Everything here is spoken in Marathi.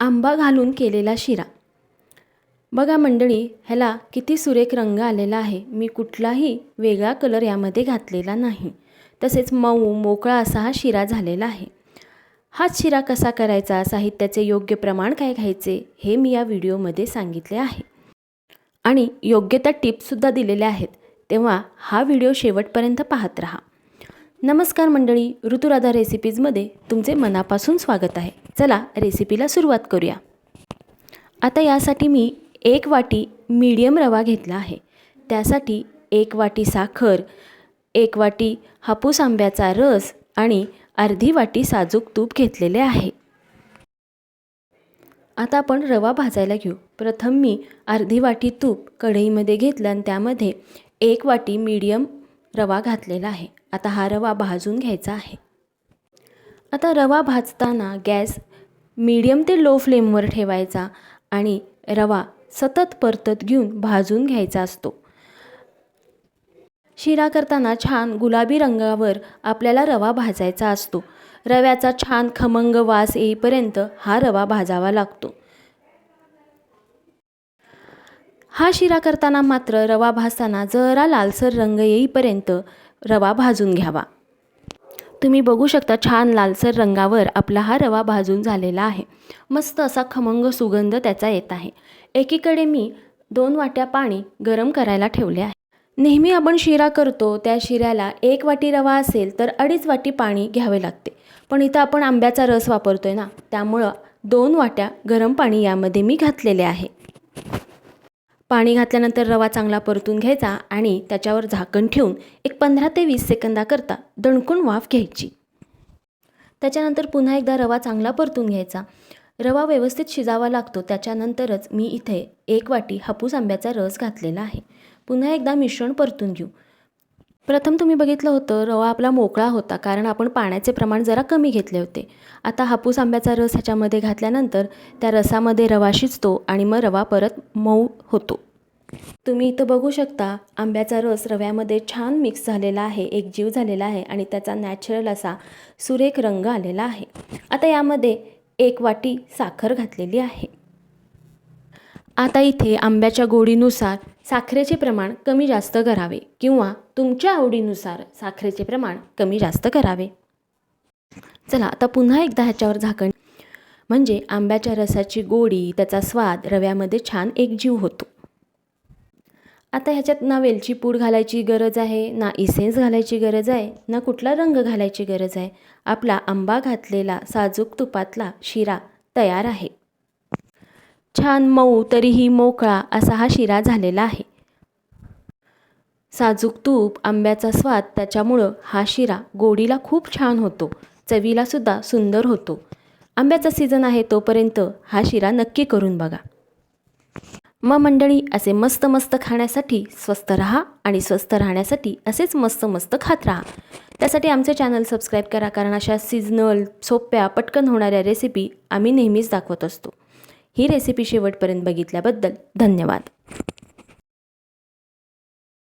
आंबा घालून केलेला शिरा. बघा मंडळी ह्याला किती सुरेख रंग आलेला आहे. मी कुठलाही वेगळा कलर यामध्ये घातलेला नाही. तसेच मऊ मोकळा असा हा शिरा झालेला आहे. हाच शिरा कसा करायचा साहित्याचे योग्य प्रमाण काय घ्यायचे हे मी या व्हिडिओमध्ये सांगितले आहे. आणि योग्य त्या टिप्ससुद्धा दिलेल्या आहेत. तेव्हा हा व्हिडिओ शेवटपर्यंत पाहत रहा. नमस्कार मंडळी ऋतुराधा रेसिपीजमध्ये तुमचे मनापासून स्वागत आहे. चला रेसिपीला सुरुवात करूया. आता यासाठी मी एक वाटी मीडियम रवा घेतला आहे. त्यासाठी एक वाटी साखर एक वाटी हापूस आंब्याचा रस आणि अर्धी वाटी साजूक तूप घेतलेले आहे. आता आपण रवा भाजायला घेऊ. प्रथम मी अर्धी वाटी तूप कढईमध्ये घेतलं आणि त्यामध्ये एक वाटी मीडियम रवा घातलेला आहे. आता हा रवा भाजून घ्यायचा आहे. आता रवा भाजताना गॅस मीडियम ते लो फ्लेमवर ठेवायचा आणि रवा सतत परतत घेऊन भाजून घ्यायचा असतो. शिरा करताना छान गुलाबी रंगावर आपल्याला रवा भाजायचा असतो. रव्याचा छान खमंग वास येईपर्यंत हा रवा भाजावा लागतो. हा शिरा करताना मात्र रवा भाजताना जरा लालसर रंग येईपर्यंत रवा भाजून घ्यावा. तुम्ही बघू शकता छान लालसर रंगावर आपला हा रवा भाजून झालेला आहे. मस्त असा खमंग सुगंध त्याचा येत आहे. एकीकडे मी दोन वाट्या पाणी गरम करायला ठेवले आहे. नेहमी आपण शिरा करतो त्या शिऱ्याला एक वाटी रवा असेल तर अडीच वाटी पाणी घ्यावे लागते. पण इथं आपण आंब्याचा रस वापरतोय ना त्यामुळं दोन वाट्या गरम पाणी यामध्ये मी घातलेले आहे. पाणी घातल्यानंतर रवा चांगला परतून घ्यायचा आणि त्याच्यावर झाकण ठेवून एक पंधरा ते वीस सेकंदाकरता दणकून वाफ घ्यायची. त्याच्यानंतर पुन्हा एकदा रवा चांगला परतून घ्यायचा. रवा व्यवस्थित शिजावा लागतो. त्याच्यानंतरच मी इथे एक वाटी हापूस आंब्याचा रस घातलेला आहे. पुन्हा एकदा मिश्रण परतून घेऊ. प्रथम तुम्ही बघितलं होतं रवा आपला मोकळा होता कारण आपण पाण्याचे प्रमाण जरा कमी घेतले होते. आता हापूस आंब्याचा रस ह्याच्यामध्ये घातल्यानंतर त्या रसामध्ये रवा शिजतो आणि मग रवा परत मऊ होतो. तुम्ही इथं बघू शकता आंब्याचा रस रव्यामध्ये छान मिक्स झालेला आहे एक जीव झालेला आहे आणि त्याचा नॅचरल असा सुरेख रंग आलेला आहे. आता यामध्ये एक वाटी साखर घातलेली आहे. आता इथे आंब्याच्या गोडीनुसार साखरेचे प्रमाण कमी जास्त करावे किंवा तुमच्या आवडीनुसार साखरेचे प्रमाण कमी जास्त करावे. चला आता पुन्हा एकदा ह्याच्यावर झाकण. म्हणजे आंब्याच्या रसाची गोडी त्याचा स्वाद रव्यामध्ये छान एकजीव होतो. आता ह्याच्यात ना वेलची पूड घालायची गरज आहे ना इसेन्स घालायची गरज आहे ना कुठला रंग घालायची गरज आहे. आपला आंबा घातलेला साजूक तुपातला शिरा तयार आहे. छान मऊ तरीही मोकळा असा हा शिरा झालेला आहे. साजूक तूप आंब्याचा स्वाद त्याच्यामुळं हा शिरा गोडीला खूप छान होतो चवीलासुद्धा सुंदर होतो. आंब्याचा सीझन आहे तोपर्यंत हा शिरा नक्की करून बघा. मग मंडळी असे मस्त मस्त खाण्यासाठी स्वस्त राहा आणि स्वस्त राहण्यासाठी असेच मस्त मस्त खात राहा. त्यासाठी आमचे चॅनल सबस्क्राईब करा कारण अशा सीझनल सोप्या पटकन होणाऱ्या रेसिपी आम्ही नेहमीच दाखवत असतो. ही रेसिपी शेवटपर्यंत बघितल्याबद्दल धन्यवाद.